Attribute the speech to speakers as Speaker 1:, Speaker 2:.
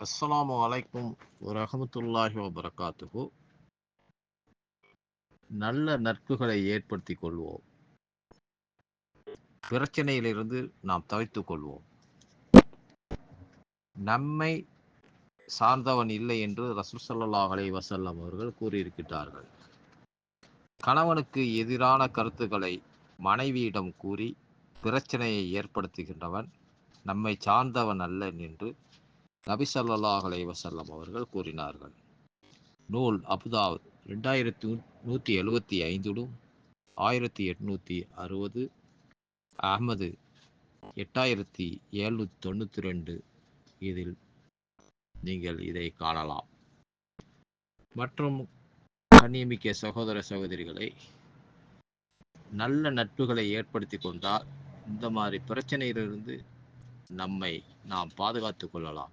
Speaker 1: அஸ்ஸலாமு அலைக்கும் ரஹமத்துல்லாஹி வபரகாத்துகு நல்ல நட்புகளை ஏற்படுத்திக் கொள்வோம். பிரச்சனையிலிருந்து நாம் தவித்துக் கொள்வோம். நம்மை சார்ந்தவன் இல்லை என்று ரசூல் ஸல்லல்லாஹு அலைஹி அவர்கள் கூறியிருக்கிறார்கள் கணவனுக்கு எதிரான கருத்துக்களை மனைவியிடம் கூறி பிரச்சனையை ஏற்படுத்துகின்றவன் நம்மை சார்ந்தவன் அல்ல என்று நபி ஸல்லல்லாஹு அவர்கள் கூறினார்கள். நூல் அபுதாவுத் ரெண்டாயிரத்தி நூற்றி எழுபத்தி ஐந்திலும் ஆயிரத்தி எட்நூற்றி அறுபது அகமது எட்டாயிரத்தி எழுநூற்றி தொண்ணூற்றி ரெண்டு இதில் நீங்கள் இதை காணலாம். மற்றும் கண்ணியமிக்க சகோதர சகோதரிகளை நல்ல நட்புகளை ஏற்படுத்தி கொண்டால் இந்த மாதிரி பிரச்சனையிலிருந்து நம்மை நாம் பாதுகாத்து கொள்ளலாம்.